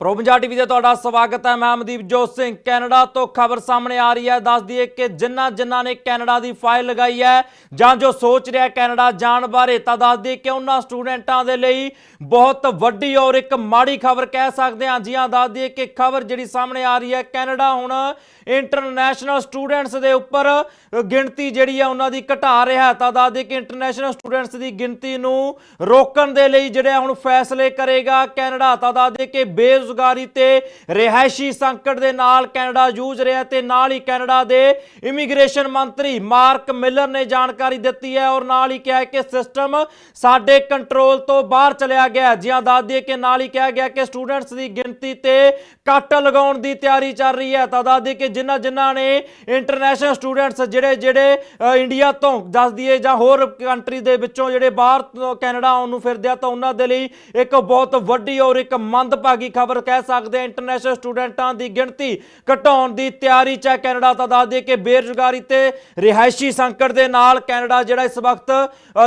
Pro Punjab TV ਤੇ ਤੁਹਾਡਾ ਸਵਾਗਤ ਹੈ। ਮੈਂ ਅਮਦੀਪ ਜੋਤ ਸਿੰਘ। ਕੈਨੇਡਾ ਤੋਂ ਖਬਰ ਸਾਹਮਣੇ ਆ ਰਹੀ ਹੈ। ਦੱਸ ਦਈਏ ਕਿ ਜਿਨ੍ਹਾਂ ਜਿਨ੍ਹਾਂ ਨੇ ਕੈਨੇਡਾ ਦੀ ਫਾਈਲ ਲਗਾਈ ਹੈ ਜਾਂ ਜੋ ਸੋਚ ਰਿਹਾ ਕੈਨੇਡਾ ਜਾਣ ਬਾਰੇ, ਤਾਂ ਦੱਸ ਦਈਏ ਕਿ ਉਹਨਾਂ ਸਟੂਡੈਂਟਾਂ ਦੇ ਲਈ ਬਹੁਤ ਵੱਡੀ ਔਰ ਇੱਕ ਮਾੜੀ ਖਬਰ ਕਹਿ ਸਕਦੇ ਹਾਂ। ਜੀ ਹਾਂ, ਦੱਸ ਦਈਏ ਕਿ ਖਬਰ ਜਿਹੜੀ ਸਾਹਮਣੇ ਆ ਰਹੀ ਹੈ, ਕੈਨੇਡਾ ਹੁਣ ਇੰਟਰਨੈਸ਼ਨਲ ਸਟੂਡੈਂਟਸ ਦੇ ਉੱਪਰ ਗਿਣਤੀ ਜਿਹੜੀ ਹੈ ਉਹਨਾਂ ਦੀ ਘਟਾ ਰਿਹਾ ਤਾਂ ਦੱਸ ਦਈਏ ਕਿ ਇੰਟਰਨੈਸ਼ਨਲ ਸਟੂਡੈਂਟਸ ਦੀ ਗਿਣਤੀ ਨੂੰ ਰੋਕਣ ਦੇ ਲਈ ਜਿਹੜੇ ਹੁਣ ਫੈਸਲੇ ਕਰੇਗਾ ਕੈਨੇਡਾ। ਤਾਂ ਦੱਸ ਦਈਏ ਕਿ ਬੇਰੁਜ਼ਗਾਰੀ ਤੇ ਰਿਹਾਇਸ਼ੀ ਸੰਕਟ ਦੇ ਨਾਲ ਕੈਨੇਡਾ ਜੂਝ ਰਿਹਾ ਤੇ ਨਾਲ ਹੀ ਕੈਨੇਡਾ ਦੇ ਇਮੀਗ੍ਰੇਸ਼ਨ ਮੰਤਰੀ ਮਾਰਕ ਮਿਲਰ ਨੇ ਜਾਣਕਾਰੀ ਦਿੱਤੀ ਹੈ ਔਰ ਨਾਲ ਹੀ ਕਿਹਾ ਹੈ ਕਿ ਸਿਸਟਮ ਸਾਡੇ ਕੰਟਰੋਲ ਤੋਂ ਬਾਹਰ ਚਲਿਆ ਗਿਆ ਜਿਹਾ ਦੱਸ ਦਈਏ ਕਿ ਨਾਲ ਹੀ ਕਿਹਾ ਗਿਆ ਕਿ ਸਟੂਡੈਂਟਸ ਦੀ ਗਿਣਤੀ ਤੇ ਕੱਟ ਲਗਾਉਣ ਦੀ ਤਿਆਰੀ ਚੱਲ ਰਹੀ ਹੈ। ਤਾਂ ਦੱਸ ਦਈਏ ਕਿ ਜਿਨ੍ਹਾਂ ਜਿਨ੍ਹਾਂ ਨੇ ਇੰਟਰਨੈਸ਼ਨਲ ਸਟੂਡੈਂਟਸ ਜਿਹੜੇ ਜਿਹੜੇ ਇੰਡੀਆ ਤੋਂ, ਦੱਸ ਦਈਏ ਜਾਂ ਹੋਰ ਕੰਟਰੀ ਦੇ ਵਿੱਚੋਂ ਜਿਹੜੇ ਬਾਹਰ ਤੋਂ ਕੈਨੇਡਾ ਆਉਣ ਨੂੰ ਫਿਰਦੇ ਆ, ਤਾਂ ਉਹਨਾਂ ਦੇ ਲਈ ਇੱਕ ਬਹੁਤ ਵੱਡੀ ਔਰ ਇੱਕ ਮੰਦਭਾਗੀ ਖਬਰ ਕਹਿ ਸਕਦੇ ਆ ਇੰਟਰਨੈਸ਼ਨਲ ਸਟੂਡੈਂਟਾਂ ਦੀ ਗਿਣਤੀ ਘਟਾਉਣ ਦੀ ਤਿਆਰੀ ਚ ਕੈਨੇਡਾ ਤਾਂ ਦੱਸ ਦਈਏ ਕਿ ਬੇਰੁਜ਼ਗਾਰੀ ਤੇ ਰਿਹਾਇਸ਼ੀ ਸੰਕਟ ਦੇ ਨਾਲ ਕੈਨੇਡਾ ਜਿਹੜਾ ਇਸ ਵਕਤ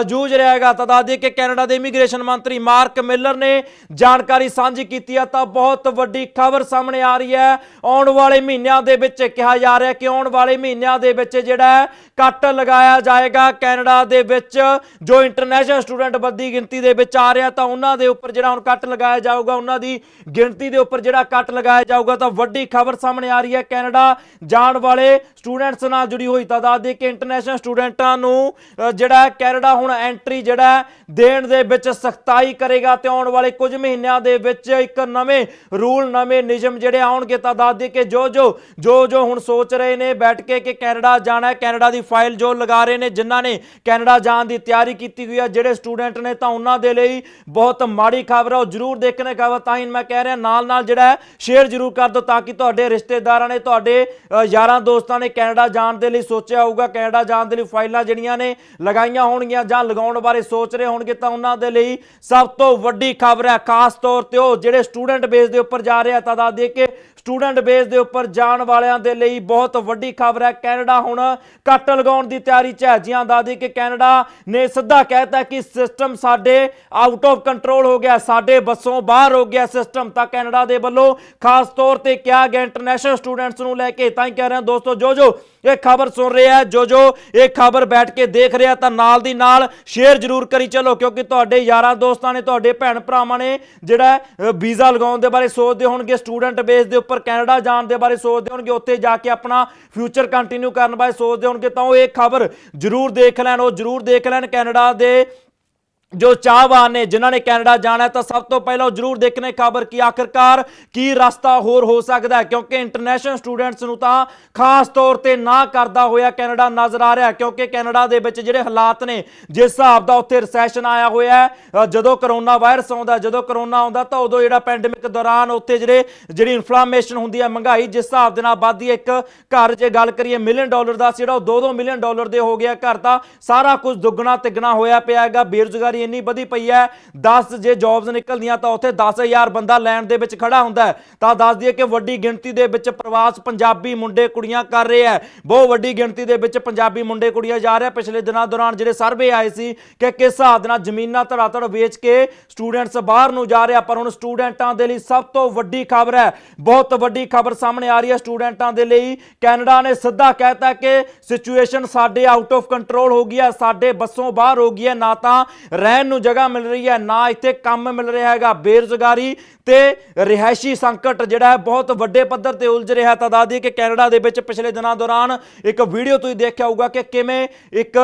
ਜੂਝ ਰਿਹਾ ਹੈਗਾ। ਤਾਂ ਦੱਸ ਦਈਏ ਕਿ ਕੈਨੇਡਾ ਦੇ ਇਮੀਗ੍ਰੇਸ਼ਨ ਮੰਤਰੀ ਮਾਰਕ ਮਿਲਰ ਨੇ ਜਾਣਕਾਰੀ ਸਾਂਝੀ ਕੀਤੀ ਹੈ ਤਾਂ ਬਹੁਤ ਵੱਡੀ ਖਬਰ ਸਾਹਮਣੇ ਆ ਰਹੀ ਹੈ। ਆਉਣ ਵਾਲੇ ਮਹੀਨਿਆਂ ਦੇ ਵਿੱਚ ਕਿਹਾ ਜਾ ਰਿਹਾ ਕਿ ਆਉਣ ਵਾਲੇ ਮਹੀਨਿਆਂ ਦੇ ਵਿੱਚ ਜਿਹੜਾ ਕੱਟ ਲਗਾਇਆ ਜਾਏਗਾ ਕੈਨੇਡਾ ਦੇ ਵਿੱਚ। ਜੋ ਇੰਟਰਨੈਸ਼ਨਲ ਸਟੂਡੈਂਟ ਵੱਡੀ ਗਿਣਤੀ ਦੇ ਵਿੱਚ ਆ ਰਿਹਾ ਤਾਂ ਉਹਨਾਂ ਦੇ ਉੱਪਰ ਜਿਹੜਾ ਹੁਣ ਕੱਟ ਲਗਾਇਆ ਜਾਊਗਾ, ਉਹਨਾਂ ਦੀ ਗਿਣਤੀ ਦੇ ਉੱਪਰ ਜਿਹੜਾ ਕੱਟ ਲਗਾਇਆ ਜਾਊਗਾ ਤਾਂ ਵੱਡੀ ਖਬਰ ਸਾਹਮਣੇ ਆ ਰਹੀ ਹੈ ਕੈਨੇਡਾ ਜਾਣ ਵਾਲੇ ਸਟੂਡੈਂਟਸ ਨਾਲ ਜੁੜੀ ਹੋਈ ਤਾਦਾਦ ਦੇ ਕਿ ਇੰਟਰਨੈਸ਼ਨਲ ਸਟੂਡੈਂਟਾਂ ਨੂੰ ਜਿਹੜਾ ਕੈਨੇਡਾ ਹੁਣ ਐਂਟਰੀ ਜਿਹੜਾ ਦੇਣ ਦੇ ਵਿੱਚ ਸਖਤਾਈ ਕਰੇਗਾ ਤੇ ਆਉਣ ਵਾਲੇ ਕੁਝ ਮਹੀਨਿਆਂ ਦੇ ਵਿੱਚ ਇੱਕ ਨਵੇਂ ਰੂਲ, ਨਵੇਂ ਨਿਯਮ ਜਿਹੜੇ ਆਉਣਗੇ ਤਾਂ ਦੱਸ ਦੇ ਕਿ ਜੋ ਜੋ ਜੋ ਜੋ ਹੁਣ ਸੋਚ ਰਹੇ ਨੇ ਬੈਠ ਕੇ ਕਿ ਕੈਨੇਡਾ ਜਾਣਾ ਹੈ, ਕੈਨੇਡਾ ਦੀ ਫਾਈਲ ਜੋ ਲਗਾ ਰਹੇ ਨੇ, ਜਿਨ੍ਹਾਂ ਨੇ ਕੈਨੇਡਾ ਜਾਣ ਦੀ ਤਿਆਰੀ ਕੀਤੀ ਹੋਈ ਹੈ, ਜਿਹੜੇ ਸਟੂਡੈਂਟ ਨੇ ਤਾਂ ਉਹਨਾਂ ਦੇ ਲਈ ਬਹੁਤ ਮਾੜੀ ਖਬਰ ਹੈ, ਉਹ ਜ਼ਰੂਰ ਦੇਖਣੇ ਖਬਰ ਤਾਂ ਹੀ ਮੈਂ ਕਹਿ ਰਿਹਾ ਨਾਲ ਨਾਲ ਜਿਹੜਾ ਸ਼ੇਅਰ ਜ਼ਰੂਰ ਕਰ ਦਿਓ ਤਾਂ ਕਿ ਤੁਹਾਡੇ ਰਿਸ਼ਤੇਦਾਰਾਂ ਨੇ, ਤੁਹਾਡੇ ਯਾਰਾਂ ਦੋਸਤਾਂ ਨੇ ਕੈਨੇਡਾ ਜਾਣ ਦੇ ਲਈ ਸੋਚਿਆ ਹੋਊਗਾ, ਕੈਨੇਡਾ ਜਾਣ ਦੇ ਲਈ ਫਾਈਲਾਂ ਜਿਹੜੀਆਂ ਨੇ ਲਗਾਈਆਂ ਹੋਣਗੀਆਂ ਜਾਂ ਲਗਾਉਣ ਬਾਰੇ ਸੋਚ ਰਹੇ ਹੋਣਗੇ ਤਾਂ ਉਹਨਾਂ ਦੇ ਲਈ ਸਭ ਤੋਂ ਵੱਡੀ ਖਬਰ ਹੈ, ਖਾਸ ਤੌਰ ਤੇ ਉਹ ਜਿਹੜੇ ਸਟੂਡੈਂਟ ਬੇਸ ਦੇ ਉੱਪਰ ਜਾ ਰਹੇ ਆ ਤਾਂ ਦੱਸ ਦਈਏ ਕਿ ਸਟੂਡੈਂਟ ਬੇਸ ਦੇ ਉੱਪਰ ਜਾਣ ਵਾਲਿਆਂ ਦੇ ਲਈ ਬਹੁਤ ਵੱਡੀ ਖਬਰ ਹੈ। ਕੈਨੇਡਾ ਹੁਣ ਕੱਟ ਲਗਾਉਣ ਦੀ ਤਿਆਰੀ 'ਚ ਹੈ। ਜਿਹਾਂ ਦੱਸ ਦਈਏ ਕਿ ਕੈਨੇਡਾ ਨੇ ਸਿੱਧਾ ਕਹਿਤਾ ਕਿ ਸਿਸਟਮ ਸਾਡੇ ਆਊਟ ਆਫ ਕੰਟਰੋਲ ਹੋ ਗਿਆ, ਸਾਡੇ ਬੱਸੋਂ ਬਾਹਰ ਹੋ ਗਿਆ ਸਿਸਟਮ। ਤਾਂ ਕੈਨੇਡਾ ਦੇ ਵੱਲੋਂ ਖਾਸ ਤੌਰ ਤੇ ਕਿਹਾ ਗਿਆ ਇੰਟਰਨੈਸ਼ਨਲ ਸਟੂਡੈਂਟਸ ਨੂੰ ਲੈ ਕੇ। ਤਾਂ ਹੀ ਕਹਿ ਰਹੇ ਹਾਂ ਦੋਸਤੋ ਜੋ ਜੋ ਇਹ ਖਬਰ ਸੁਣ ਰਿਹਾ ਜੋ ਜੋ ਇਹ ਖਬਰ ਬੈਠ ਕੇ ਦੇਖ ਰਿਹਾ ਤਾਂ ਨਾਲ ਦੀ ਨਾਲ ਸ਼ੇਅਰ ਜ਼ਰੂਰ ਕਰੀ ਚਲੋ, ਕਿਉਂਕਿ ਤੁਹਾਡੇ ਯਾਰਾਂ ਦੋਸਤਾਂ ਨੇ, ਤੁਹਾਡੇ ਭੈਣ ਭਰਾਵਾਂ ਨੇ ਜਿਹੜਾ ਵੀਜ਼ਾ ਲਗਾਉਣ ਦੇ ਬਾਰੇ ਸੋਚਦੇ ਹੋਣਗੇ, ਸਟੂਡੈਂਟ ਬੇਸ ਦੇ ਉੱਪਰ ਕੈਨੇਡਾ ਜਾਣ ਦੇ ਬਾਰੇ ਸੋਚਦੇ ਹੋਣਗੇ, ਉੱਥੇ ਜਾ ਕੇ ਆਪਣਾ ਫਿਊਚਰ ਕੰਟੀਨਿਊ ਕਰਨ ਬਾਰੇ ਸੋਚਦੇ ਹੋਣਗੇ, ਤਾਂ ਉਹ ਇਹ ਖਬਰ ਜ਼ਰੂਰ ਦੇਖ ਲੈਣ, ਉਹ ਜ਼ਰੂਰ ਦੇਖ ਲੈਣ ਕੈਨੇਡਾ ਦੇ ਜੋ ਚਾਹਵਾਨ ਨੇ, ਜਿਨ੍ਹਾਂ ਨੇ ਕੈਨੇਡਾ ਜਾਣਾ ਤਾਂ ਸਭ ਤੋਂ ਪਹਿਲਾਂ ਉਹ ਜ਼ਰੂਰ ਦੇਖਣੇ ਖਬਰ ਕੀ, ਆਖਰਕਾਰ ਕੀ ਰਸਤਾ ਹੋਰ ਹੋ ਸਕਦਾ ਹੈ? ਕਿਉਂਕਿ ਇੰਟਰਨੈਸ਼ਨਲ ਸਟੂਡੈਂਟਸ ਨੂੰ ਤਾਂ ਖਾਸ ਤੌਰ ਤੇ ਨਾ ਕਰਦਾ ਹੋਇਆ ਕੈਨੇਡਾ ਨਜ਼ਰ ਆ ਰਿਹਾ, ਕਿਉਂਕਿ ਕੈਨੇਡਾ ਦੇ ਵਿੱਚ ਜਿਹੜੇ ਹਾਲਾਤ ਨੇ, ਜਿਸ ਹਿਸਾਬ ਦਾ ਉੱਥੇ ਰਿਸੈਸ਼ਨ ਆਇਆ ਹੋਇਆ ਹੈ ਜਦੋਂ ਕਰੋਨਾ ਵਾਇਰਸ ਆਉਂਦਾ, ਜਦੋਂ ਕਰੋਨਾ ਆਉਂਦਾ, ਤਾਂ ਉਦੋਂ ਜਿਹੜਾ ਪੈਂਡੇਮਿਕ ਦੌਰਾਨ ਉੱਥੇ ਜਿਹੜੇ, ਜਿਹੜੀ ਇਨਫਲੇਮੇਸ਼ਨ ਹੁੰਦੀ ਹੈ, ਮਹਿੰਗਾਈ ਜਿਸ ਹਿਸਾਬ ਦੇ ਨਾਲ ਵੱਧਦੀ ਇੱਕ ਘਰ ਜੇ ਗੱਲ ਕਰੀਏ ਮਿਲੀਅਨ ਡਾਲਰ ਦਾ ਸੀ ਜਿਹੜਾ, ਉਹ 2-2 ਮਿਲੀਅਨ ਡਾਲਰ ਦੇ ਹੋ ਗਿਆ ਘਰ ਤਾਂ ਸਾਰਾ ਕੁਝ ਦੁੱਗਣਾ ਤਿੱਗਣਾ ਹੋਇਆ ਪਿਆ ਹੈਗਾ, ਬੇਰੁਜ਼ਗਾਰੀ ਇੰਨੀ ਵਧੀ ਪਈ ਹੈ। 10 ਜੇ ਜੌਬਸ ਨਿਕਲਦੀਆਂ ਤਾਂ ਉੱਥੇ 10000 ਬੰਦਾ ਲੈਣ ਦੇ ਵਿੱਚ ਖੜਾ ਹੁੰਦਾ ਤਾਂ ਦੱਸ ਦਈਏ ਕਿ ਵੱਡੀ ਗਿਣਤੀ ਦੇ ਵਿੱਚ ਪ੍ਰਵਾਸ ਪੰਜਾਬੀ ਮੁੰਡੇ ਕੁੜੀਆਂ ਕਰ ਰਹੇ ਹੈ। ਬਹੁਤ ਵੱਡੀ ਗਿਣਤੀ ਦੇ ਵਿੱਚ ਪੰਜਾਬੀ ਮੁੰਡੇ ਕੁੜੀਆਂ ਜਾ ਰਹੇ ਪਿਛਲੇ ਦਿਨਾਂ ਦੌਰਾਨ ਜਿਹੜੇ ਸਰਵੇ ਆਏ ਸੀ ਕਿ ਕਿਸ ਹਿਸਾਬ ਨਾਲ ਜ਼ਮੀਨਾਂ ਧੜਾਧੜ ਵੇਚ ਕੇ ਸਟੂਡੈਂਟਸ ਬਾਹਰ ਨੂੰ ਜਾ ਰਿਹਾ ਪਰ ਹੁਣ ਸਟੂਡੈਂਟਾਂ ਦੇ ਲਈ ਸਭ ਤੋਂ ਵੱਡੀ ਖਬਰ ਹੈ। ਬਹੁਤ ਵੱਡੀ ਖਬਰ ਸਾਹਮਣੇ ਆ ਰਹੀ ਹੈ ਸਟੂਡੈਂਟਾਂ ਦੇ ਲਈ। ਕੈਨੇਡਾ ਨੇ ਸਿੱਧਾ ਕਹਿਤਾ ਕਿ ਸਿਚੁਏਸ਼ਨ ਸਾਡੇ ਆਊਟ ਆਫ ਕੰਟਰੋਲ ਹੋ ਗਈ ਹੈ। ਸਾਡੇ ਬੱਸੋਂ ਬਾਹਰ ਹੋ ਗਈ ਹੈ ਨਾ ਤਾਂ ਰਹਿਣ ਨੂੰ ਜਗ੍ਹਾ ਮਿਲ ਰਹੀ ਹੈ, ਨਾ ਇੱਥੇ ਕੰਮ ਮਿਲ ਰਿਹਾ ਹੈਗਾ, ਬੇਰੁਜ਼ਗਾਰੀ ਤੇ ਰਿਹਾਇਸ਼ੀ ਸੰਕਟ ਜਿਹੜਾ ਹੈ, ਬਹੁਤ ਵੱਡੇ ਪੱਧਰ ਤੇ ਉਲਝ ਰਿਹਾ ਤਾਂ ਦੱਸ ਦਈਏ ਕਿ ਕੈਨੇਡਾ ਦੇ ਵਿੱਚ ਪਿਛਲੇ ਦਿਨਾਂ ਦੌਰਾਨ ਇੱਕ ਵੀਡੀਓ ਤੁਸੀਂ ਦੇਖਿਆ ਹੋਊਗਾ ਕਿ ਕਿਵੇਂ ਇੱਕ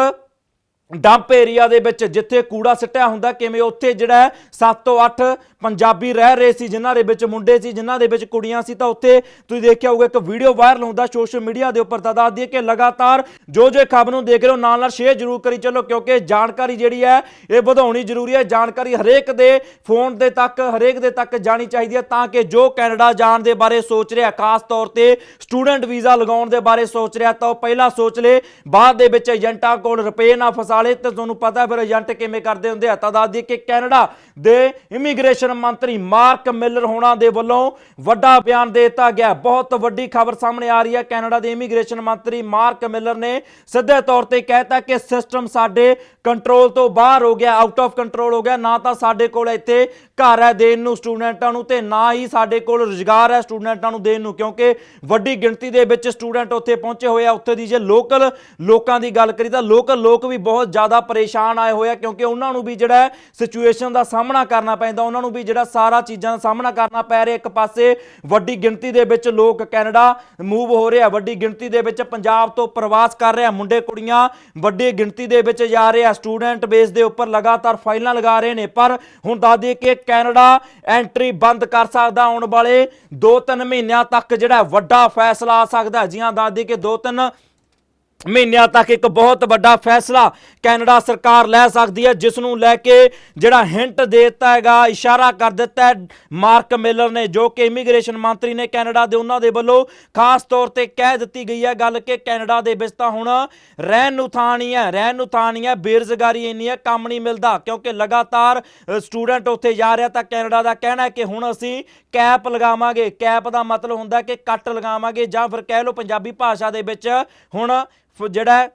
ਡੰਪ ਏਰੀਆ ਦੇ ਵਿੱਚ ਜਿੱਥੇ ਕੂੜਾ ਸਿੱਟਿਆ ਹੁੰਦਾ, ਕਿਵੇਂ ਉੱਥੇ ਜਿਹੜਾ 7 ਤੋਂ 8 ਪੰਜਾਬੀ ਰਹਿ ਰਹੇ ਸੀ, ਜਿਨ੍ਹਾਂ ਦੇ ਵਿੱਚ ਮੁੰਡੇ ਸੀ, ਜਿਨ੍ਹਾਂ ਦੇ ਵਿੱਚ ਕੁੜੀਆਂ ਸੀ, ਤਾਂ ਉੱਥੇ ਤੁਸੀਂ ਦੇਖਿਆ ਹੋਊਗਾ, ਇੱਕ ਵੀਡੀਓ ਵਾਇਰਲ ਹੁੰਦਾ ਸੋਸ਼ਲ ਮੀਡੀਆ ਦੇ ਉੱਪਰ, ਤਾਂ ਦੱਸ ਦਈਏ ਕਿ ਲਗਾਤਾਰ ਜੋ ਜੋ ਖਬਰ ਨੂੰ ਦੇਖ ਰਹੇ ਹੋ, ਨਾਲ ਨਾਲ ਸ਼ੇਅਰ ਜ਼ਰੂਰ ਕਰੀ ਚੱਲੋ, ਕਿਉਂਕਿ ਜਾਣਕਾਰੀ ਜਿਹੜੀ ਹੈ, ਇਹ ਵਧਾਉਣੀ ਜ਼ਰੂਰੀ ਹੈ, ਜਾਣਕਾਰੀ ਹਰੇਕ ਦੇ ਫੋਨ ਦੇ ਤੱਕ, ਹਰੇਕ ਦੇ ਤੱਕ ਜਾਣੀ ਚਾਹੀਦੀ ਹੈ, ਤਾਂ ਕਿ ਜੋ ਕੈਨੇਡਾ ਜਾਣ ਦੇ ਬਾਰੇ ਸੋਚ ਰਿਹਾ, ਖਾਸ ਤੌਰ ਤੇ ਸਟੂਡੈਂਟ ਵੀਜ਼ਾ ਲਗਾਉਣ ਦੇ ਬਾਰੇ ਸੋਚ ਰਿਹਾ, ਤਾਂ ਉਹ ਪਹਿਲਾਂ ਸੋਚ ਲੇ, ਬਾਅਦ ਦੇ ਵਿੱਚ ਏਜੰਟਾਂ ਕੋਲ ਰੁਪਏ ਨਾ ਫਸਾ ਲੇ ਤੇ ਤੁਹਾਨੂੰ ਪਤਾ ਫਿਰ ਏਜੰਟ ਕਿਵੇਂ ਕਰਦੇ ਹੁੰਦੇ ਆ। ਤਾਂ ਦੱਸ ਦਈਏ ਕਿ ਕੈਨੇਡਾ ਦੇ ਇਮੀਗ੍ਰੇਸ਼ਨ ਮੰਤਰੀ ਮਾਰਕ ਮਿਲਰ ਹੋਣਾ ਦੇ ਵੱਲੋਂ ਵੱਡਾ ਬਿਆਨ ਦੇ ਦਿੱਤਾ ਗਿਆ। ਬਹੁਤ ਵੱਡੀ ਖਬਰ ਸਾਹਮਣੇ ਆ ਰਹੀ ਹੈ। ਕੈਨੇਡਾ ਦੇ ਇਮੀਗ੍ਰੇਸ਼ਨ ਮੰਤਰੀ ਮਾਰਕ ਮਿਲਰ ਨੇ ਸਿੱਧੇ ਤੌਰ ਤੇ ਕਹਿਤਾ ਕਿ ਸਿਸਟਮ ਸਾਡੇ ਕੰਟਰੋਲ ਤੋਂ ਬਾਹਰ ਹੋ ਗਿਆ ਆਊਟ ਆਫ ਕੰਟਰੋਲ ਹੋ ਗਿਆ। ਨਾ ਤਾਂ ਸਾਡੇ ਕੋਲ ਇੱਥੇ ਘਰ ਹੈ ਦੇਣ ਨੂੰ ਸਟੂਡੈਂਟਾਂ ਨੂੰ ਤੇ ਨਾ ਹੀ ਸਾਡੇ ਕੋਲ ਰੁਜ਼ਗਾਰ ਹੈ ਸਟੂਡੈਂਟਾਂ ਨੂੰ ਦੇਣ ਨੂੰ, ਕਿਉਂਕਿ ਵੱਡੀ ਗਿਣਤੀ ਦੇ ਵਿੱਚ ਸਟੂਡੈਂਟ ਉੱਥੇ ਪਹੁੰਚੇ ਹੋਏ ਆ, ਉੱਥੇ ਦੀ ਜੇ ਲੋਕਲ ਲੋਕਾਂ ਦੀ ਗੱਲ ਕਰੀ ਤਾਂ ਲੋਕਲ ਲੋਕ ਵੀ ਬਹੁਤ ਜ਼ਿਆਦਾ ਪਰੇਸ਼ਾਨ ਆਏ ਹੋਏ ਆ, ਕਿਉਂਕਿ ਉਹਨਾਂ ਨੂੰ ਵੀ ਜਿਹੜਾ ਸਿਚੁਏਸ਼ਨ ਦਾ ਸਾਹਮਣਾ ਕਰਨਾ ਪੈਂਦਾ, ਉਹਨਾਂ ਨੂੰ ਵੀ ਜਿਹੜਾ ਸਾਰਾ ਚੀਜ਼ਾਂ ਦਾ ਸਾਹਮਣਾ ਕਰਨਾ ਪੈ ਰਿਹਾ। ਇੱਕ ਪਾਸੇ ਵੱਡੀ ਗਿਣਤੀ ਦੇ ਵਿੱਚ ਲੋਕ ਕੈਨੇਡਾ ਮੂਵ ਹੋ ਰਹੇ ਆ ਵੱਡੀ ਗਿਣਤੀ ਦੇ ਵਿੱਚ ਪੰਜਾਬ ਤੋਂ ਪ੍ਰਵਾਸ ਕਰ ਰਹੇ ਆ ਮੁੰਡੇ ਕੁੜੀਆਂ ਵੱਡੀ ਗਿਣਤੀ ਦੇ ਵਿੱਚ ਜਾ ਰਹੇ ਆ, ਸਟੂਡੈਂਟ ਬੇਸ ਦੇ ਉੱਪਰ ਲਗਾਤਾਰ ਫਾਈਲਾਂ ਲਗਾ ਰਹੇ ਨੇ। ਪਰ ਹੁਣ ਦੱਸ ਦਈਏ ਕਿ ਕੈਨੇਡਾ ਐਂਟਰੀ ਬੰਦ ਕਰ ਸਕਦਾ ਆਉਣ ਵਾਲੇ 2-3 ਮਹੀਨਿਆਂ ਤੱਕ ਜਿਹੜਾ ਵੱਡਾ ਫੈਸਲਾ ਆ ਸਕਦਾ ਹੈ। ਦੱਸਦੀ ਕਿ 2-3 ਮਹੀਨਿਆਂ ਤੱਕ ਇੱਕ ਬਹੁਤ ਵੱਡਾ ਫੈਸਲਾ ਕੈਨੇਡਾ ਸਰਕਾਰ ਲੈ ਸਕਦੀ ਹੈ ਜਿਸ ਨੂੰ ਲੈ ਕੇ ਜਿਹੜਾ ਹਿੰਟ ਦਿੱਤਾ ਹੈਗਾ, ਇਸ਼ਾਰਾ ਕਰ ਦਿੱਤਾ ਹੈ ਮਾਰਕ ਮਿਲਰ ਨੇ, ਜੋ ਕਿ ਇਮੀਗ੍ਰੇਸ਼ਨ ਮੰਤਰੀ ਨੇ ਕੈਨੇਡਾ ਦੇ ਉਹਨਾਂ ਦੇ ਵੱਲੋਂ ਖਾਸ ਤੌਰ ਤੇ ਕਹਿ ਦਿੱਤੀ ਗਈ ਹੈ ਗੱਲ ਕਿ ਕੈਨੇਡਾ ਦੇ ਵਿੱਚ ਤਾਂ ਹੁਣ ਰਹਿਣ ਨੂੰ ਥਾਂ ਨਹੀਂ ਹੈ, ਰਹਿਣ ਨੂੰ ਥਾਂ ਨਹੀਂ ਹੈ, ਬੇਰੁਜ਼ਗਾਰੀ ਇੰਨੀ ਹੈ, ਕੰਮ ਨਹੀਂ ਮਿਲਦਾ, ਕਿਉਂਕਿ ਲਗਾਤਾਰ ਸਟੂਡੈਂਟ ਉੱਥੇ ਜਾ ਰਿਹਾ ਤਾਂ ਕੈਨੇਡਾ ਦਾ ਕਹਿਣਾ ਹੈ ਕਿ ਹੁਣ ਅਸੀਂ ਕੈਪ ਲਗਾਵਾਂਗੇ। ਕੈਪ ਦਾ ਮਤਲਬ ਹੁੰਦਾ ਕਿ ਕੱਟ ਲਗਾਵਾਂਗੇ ਜਾਂ ਫਿਰ ਕਹਿ ਲਓ ਪੰਜਾਬੀ ਭਾਸ਼ਾ ਦੇ ਵਿੱਚ ਹੁਣ ਜਿਹੜਾ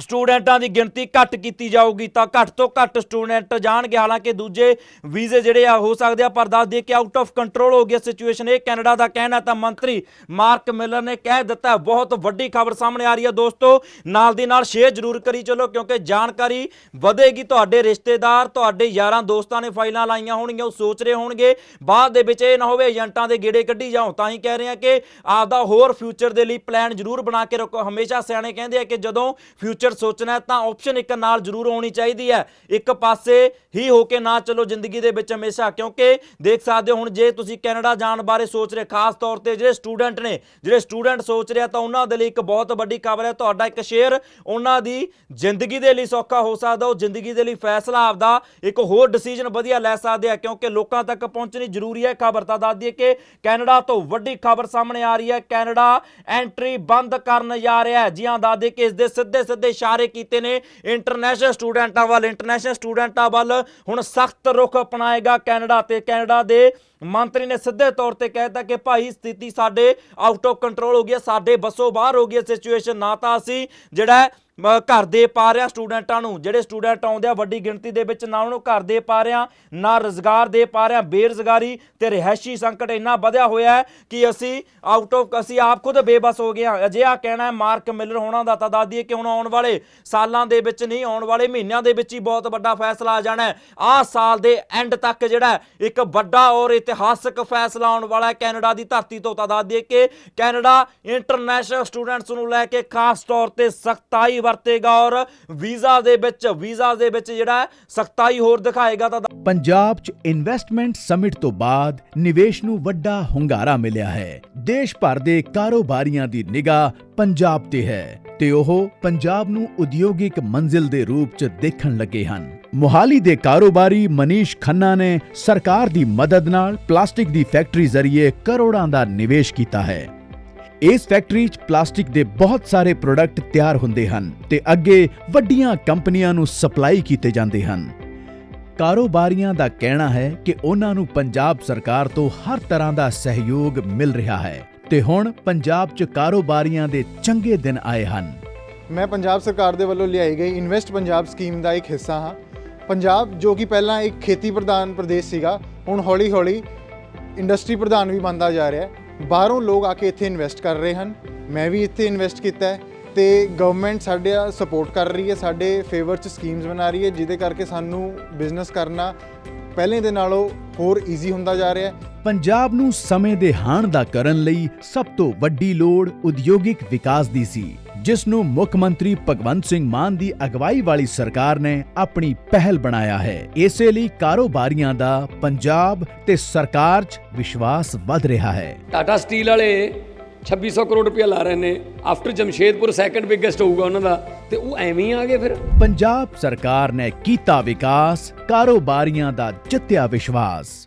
ਸਟੂਡੈਂਟਾਂ ਦੀ ਗਿਣਤੀ ਘੱਟ ਕੀਤੀ ਜਾਊਗੀ ਤਾਂ ਘੱਟ ਤੋਂ ਘੱਟ ਸਟੂਡੈਂਟ ਜਾਣਗੇ। ਹਾਲਾਂਕਿ ਦੂਜੇ ਵੀਜ਼ੇ ਜਿਹੜੇ ਆ, ਹੋ ਸਕਦੇ ਆ, ਪਰ ਦੱਸ ਦਈਏ ਕਿ ਆਊਟ ਆਫ ਕੰਟਰੋਲ ਹੋ ਗਿਆ ਸਿਚੁਏਸ਼ਨ ਇਹ ਕੈਨੇਡਾ ਦਾ ਕਹਿਣਾ ਤਾਂ ਮੰਤਰੀ ਮਾਰਕ ਮਿਲਰ ਨੇ ਕਹਿ ਦਿੱਤਾ ਬਹੁਤ ਵੱਡੀ ਖਬਰ ਸਾਹਮਣੇ ਆ ਰਹੀ ਹੈ ਦੋਸਤੋ। ਨਾਲ ਦੀ ਨਾਲ ਸ਼ੇਅਰ ਜ਼ਰੂਰ ਕਰੀ ਚਲੋ, ਕਿਉਂਕਿ ਜਾਣਕਾਰੀ ਵਧੇਗੀ। ਤੁਹਾਡੇ ਰਿਸ਼ਤੇਦਾਰ, ਤੁਹਾਡੇ ਯਾਰਾਂ ਦੋਸਤਾਂ ਨੇ ਫਾਈਲਾਂ ਲਾਈਆਂ ਹੋਣਗੀਆਂ, ਉਹ ਸੋਚ ਰਹੇ ਹੋਣਗੇ। ਬਾਅਦ ਦੇ ਵਿੱਚ ਇਹ ਨਾ ਹੋਵੇ ਏਜੰਟਾਂ ਦੇ ਗੇੜੇ ਕੱਢੀ ਜਾਓ। ਤਾਂ ਹੀ ਕਹਿ ਰਹੇ ਆ ਕਿ ਆਪਦਾ ਹੋਰ ਫਿਊਚਰ ਦੇ ਲਈ ਪਲਾਨ ਜ਼ਰੂਰ ਬਣਾ ਕੇ ਰੱਖੋ। ਹਮੇਸ਼ਾ ਸਿਆਣੇ ਕਹਿੰਦੇ ਆ ਕਿ ਜਦੋਂ ਫਿਊਚਰ ਸੋਚਣਾ ਤਾਂ ਆਪਸ਼ਨ ਇੱਕ ਨਾਲ ਜ਼ਰੂਰ ਹੋਣੀ ਚਾਹੀਦੀ ਹੈ। ਇੱਕ ਪਾਸੇ ਹੀ ਹੋ ਕੇ ਨਾ ਚੱਲੋ ਜ਼ਿੰਦਗੀ ਦੇ ਵਿੱਚ ਹਮੇਸ਼ਾ, ਕਿਉਂਕਿ ਦੇਖ ਸਕਦੇ ਹੋ ਹੁਣ ਜੇ ਤੁਸੀਂ ਕੈਨੇਡਾ ਜਾਣ ਬਾਰੇ ਸੋਚ ਰਹੇ ਖਾਸ ਤੌਰ ਤੇ ਜਿਹੜੇ ਸਟੂਡੈਂਟ ਨੇ, ਜਿਹੜੇ ਸਟੂਡੈਂਟ ਸੋਚ ਰਿਹਾ ਤਾਂ ਉਹਨਾਂ ਦੇ ਲਈ ਇੱਕ ਬਹੁਤ ਵੱਡੀ ਖਬਰ ਹੈ, ਤੁਹਾਡਾ ਇੱਕ ਸ਼ੇਅਰ ਉਹਨਾਂ ਦੀ ਜ਼ਿੰਦਗੀ ਦੇ ਲਈ ਸੌਖਾ ਹੋ ਸਕਦਾ, ਉਹ ਜ਼ਿੰਦਗੀ ਦੇ ਲਈ ਫੈਸਲਾ ਆਪਦਾ ਇੱਕ ਹੋਰ ਡਿਸੀਜਨ ਵਧੀਆ ਲੈ ਸਕਦੇ ਆ, ਕਿਉਂਕਿ ਲੋਕਾਂ ਤੱਕ ਪਹੁੰਚਣੀ ਜ਼ਰੂਰੀ ਹੈ। ਖਬਰ ਤਾਂ ਦੱਸ ਦਈਏ ਕਿ ਕੈਨੇਡਾ ਤੋਂ ਵੱਡੀ ਖਬਰ ਸਾਹਮਣੇ ਆ ਰਹੀ ਹੈ, ਕੈਨੇਡਾ ਐਂਟਰੀ ਬੰਦ ਕਰਨ ਜਾ ਰਿਹਾ ਹੈ। ਜੀ ਹਾਂ, ਦੱਸ ਦਈਏ ਕਿ ਇਸ ਦੇ ਸਿੱਧੇ ਸਿੱਧੇ ਇਸ਼ਾਰੇ ਕੀਤੇ ਨੇ, ਇੰਟਰਨੈਸ਼ਨਲ ਸਟੂਡੈਂਟਾਂ ਵੱਲ, ਇੰਟਰਨੈਸ਼ਨਲ ਸਟੂਡੈਂਟਾਂ ਵੱਲ ਹੁਣ ਸਖਤ ਰੁਖ ਅਪਣਾਏਗਾ ਕੈਨੇਡਾ ਤੇ। ਕੈਨੇਡਾ ਦੇ ਮੰਤਰੀ ਨੇ ਸਿੱਧੇ ਤੌਰ ਤੇ ਕਹਿਤਾ ਕਿ ਭਾਈ ਸਥਿਤੀ ਸਾਡੇ ਆਊਟ ਆਫ ਕੰਟਰੋਲ ਹੋ ਗਈ ਹੈ, ਸਾਡੇ ਬੱਸੋਂ ਬਾਹਰ ਹੋ ਗਈ ਹੈ ਸਿਚੁਏਸ਼ਨ ਨਾ ਤਾਂ ਅਸੀਂ ਜਿਹੜਾ ਘਰ ਦੇ ਪਾ ਰਿਹਾ ਸਟੂਡੈਂਟਾਂ ਨੂੰ, ਜਿਹੜੇ ਸਟੂਡੈਂਟ ਆਉਂਦੇ ਆ ਵੱਡੀ ਗਿਣਤੀ ਦੇ ਵਿੱਚ, ਨਾ ਉਹਨੂੰ ਘਰ ਦੇ ਪਾ ਰਿਹਾ, ਨਾ ਰੋਜ਼ਗਾਰ ਦੇ ਪਾ ਰਿਹਾ, ਬੇਰੁਜ਼ਗਾਰੀ ਤੇ ਰਿਹਾਇਸ਼ੀ ਸੰਕਟ ਇੰਨਾ ਵਧਿਆ ਹੋਇਆ ਹੈ ਕਿ ਅਸੀਂ ਆਊਟ ਆਫ ਅਸੀਂ ਆਪ ਖੁਦ ਬੇਬਸ ਹੋ ਗਏ ਹਾਂ। ਅਜਿਹਾ ਕਹਿਣਾ ਹੈ, ਮਾਰਕ ਮਿਲਰ ਹੋਣਾ ਦਾ ਤਾਂ ਦੱਸ ਦਈਏ ਕਿ ਹੁਣ ਆਉਣ ਵਾਲੇ ਸਾਲਾਂ ਦੇ ਵਿੱਚ ਨਹੀਂ, ਆਉਣ ਵਾਲੇ ਮਹੀਨਿਆਂ ਦੇ ਵਿੱਚ ਹੀ ਬਹੁਤ ਵੱਡਾ ਫੈਸਲਾ ਆ ਜਾਣਾ ਹੈ। ਆਹ ਸਾਲ ਦੇ ਐਂਡ ਤੱਕ ਜਿਹੜਾ ਇੱਕ ਵੱਡਾ ਔਰ ਇਤਿਹਾਸਕ ਫੈਸਲਾ ਆਉਣ ਵਾਲਾ ਹੈ ਕੈਨੇਡਾ ਦੀ ਧਰਤੀ ਤੋਂ ਤਾਂ ਦੱਸ ਦਈਏ ਕਿ ਕੈਨੇਡਾ ਇੰਟਰਨੈਸ਼ਨਲ ਸਟੂਡੈਂਟਸ ਨੂੰ ਲੈ ਕੇ ਖਾਸ ਤੌਰ ਤੇ ਸਖਤਾਈ ਵਰਤੇਗਾ ਔਰ ਵੀਜ਼ਾ ਦੇ ਵਿੱਚ, ਵੀਜ਼ਾ ਦੇ ਵਿੱਚ ਜਿਹੜਾ ਸਖਤਾਈ ਹੋਰ ਦਿਖਾਏਗਾ ਤਾਂ ਪੰਜਾਬ 'ਚ ਇਨਵੈਸਟਮੈਂਟ ਸਮਿਟ ਤੋਂ ਬਾਅਦ ਨਿਵੇਸ਼ ਨੂੰ ਵੱਡਾ ਹੁੰਗਾਰਾ ਮਿਲਿਆ ਹੈ। ਦੇਸ਼ ਭਰ ਦੇ ਕਾਰੋਬਾਰੀਆਂ ਦੀ ਨਿਗਾਹ ਪੰਜਾਬ ਤੇ ਹੈ ਤੇ ਉਹ ਪੰਜਾਬ ਨੂੰ ਉਦਯੋਗਿਕ ਮੰਜ਼ਿਲ ਦੇ ਰੂਪ 'ਚ ਦੇਖਣ ਲੱਗੇ ਹਨ। ਮੁਹਾਲੀ ਦੇ ਕਾਰੋਬਾਰੀ ਮਨੀਸ਼ ਖੰਨਾ ਨੇ ਸਰਕਾਰ ਦੀ ਮਦਦ ਨਾਲ ਪਲਾਸਟਿਕ ਦੀ ਫੈਕਟਰੀ ਜ਼ਰੀਏ ਕਰੋੜਾਂ ਦਾ ਨਿਵੇਸ਼ ਕੀਤਾ ਹੈ। ਇਸ ਫੈਕਟਰੀ 'ਚ ਪਲਾਸਟਿਕ ਦੇ ਬਹੁਤ ਸਾਰੇ ਪ੍ਰੋਡਕਟ ਤਿਆਰ ਹੁੰਦੇ ਹਨ ਤੇ ਅੱਗੇ ਵੱਡੀਆਂ ਕੰਪਨੀਆਂ ਨੂੰ ਸਪਲਾਈ ਕੀਤੇ ਜਾਂਦੇ ਹਨ। ਕਾਰੋਬਾਰੀਆਂ ਦਾ ਕਹਿਣਾ ਹੈ ਕਿ ਉਹਨਾਂ ਨੂੰ ਪੰਜਾਬ ਸਰਕਾਰ ਤੋਂ ਹਰ ਤਰ੍ਹਾਂ ਦਾ ਸਹਿਯੋਗ ਮਿਲ ਰਿਹਾ ਹੈ ਤੇ ਹੁਣ ਪੰਜਾਬ 'ਚ ਕਾਰੋਬਾਰੀਆਂ ਦੇ ਚੰਗੇ ਦਿਨ ਆਏ ਹਨ। ਮੈਂ ਪੰਜਾਬ ਸਰਕਾਰ ਦੇ ਵੱਲੋਂ ਲਿਆਈ ਗਈ ਇਨਵੈਸਟ ਪੰਜਾਬ ਸਕੀਮ ਦਾ ਇੱਕ ਹਿੱਸਾ ਹਾਂ। ਪੰਜਾਬ ਜੋ ਕਿ ਪਹਿਲਾਂ ਇੱਕ ਖੇਤੀ ਪ੍ਰਧਾਨ ਪ੍ਰਦੇਸ਼ ਸੀਗਾ, ਹੁਣ ਹੌਲੀ-ਹੌਲੀ ਇੰਡਸਟਰੀ ਪ੍ਰਧਾਨ ਵੀ ਬਣਦਾ ਜਾ ਰਿਹਾ ਹੈ। ਬਾਹਰੋਂ ਲੋਕ ਆ ਕੇ ਇੱਥੇ ਇਨਵੈਸਟ ਕਰ ਰਹੇ ਹਨ। ਮੈਂ ਵੀ ਇੱਥੇ ਇਨਵੈਸਟ ਕੀਤਾ ਹੈ ਤੇ ਗਵਰਨਮੈਂਟ ਸਾਡੇ ਸਪੋਰਟ ਕਰ ਰਹੀ ਹੈ, ਸਾਡੇ ਫੇਵਰ ਚ ਸਕੀਮਸ ਬਣਾ ਰਹੀ ਹੈ, ਜਿਹਦੇ ਕਰਕੇ ਸਾਨੂੰ ਬਿਜ਼ਨਸ ਕਰਨਾ ਪਹਿਲੇ ਦੇ ਨਾਲੋਂ ਹੋਰ ਈਜ਼ੀ ਹੁੰਦਾ ਜਾ ਰਿਹਾ ਹੈ। ਪੰਜਾਬ ਨੂੰ ਸਮੇਂ ਦੇ ਹਾਣ ਦਾ ਕਰਨ ਲਈ ਸਭ ਤੋਂ ਵੱਡੀ ਲੋੜ ਉਦਯੋਗਿਕ ਵਿਕਾਸ ਦੀ ਸੀ। ਜਿਸ ਨੂੰ ਮੁੱਖ ਮੰਤਰੀ ਭਗਵੰਤ ਸਿੰਘ ਮਾਨ ਦੀ ਅਗਵਾਈ ਵਾਲੀ ਸਰਕਾਰ ਨੇ ਆਪਣੀ ਪਹਿਲ ਬਣਾਇਆ ਹੈ। ਇਸੇ ਲਈ ਕਾਰੋਬਾਰੀਆਂ ਦਾ ਪੰਜਾਬ ਤੇ ਸਰਕਾਰ 'ਚ ਵਿਸ਼ਵਾਸ ਵੱਧ ਰਿਹਾ ਹੈ। ਟਾਟਾ ਸਟੀਲ ਵਾਲੇ 2600 ਕਰੋੜ ਰੁਪਇਆ ਲਾ ਰਹੇ ਨੇ। ਆਫਟਰ ਜਮਸ਼ੇਦਪੁਰ ਸੈਕੰਡ ਬਿਗੇਸਟ ਹੋਊਗਾ ਉਹਨਾਂ ਦਾ। ਤੇ ਉਹ ਐਵੇਂ ਹੀ ਆ ਗਏ ਫਿਰ। ਪੰਜਾਬ ਸਰਕਾਰ ਨੇ ਕੀਤਾ ਵਿਕਾਸ ਕਾਰੋਬਾਰੀਆਂ ਦਾ ਜਿੱਤਿਆ ਵਿਸ਼ਵਾਸ।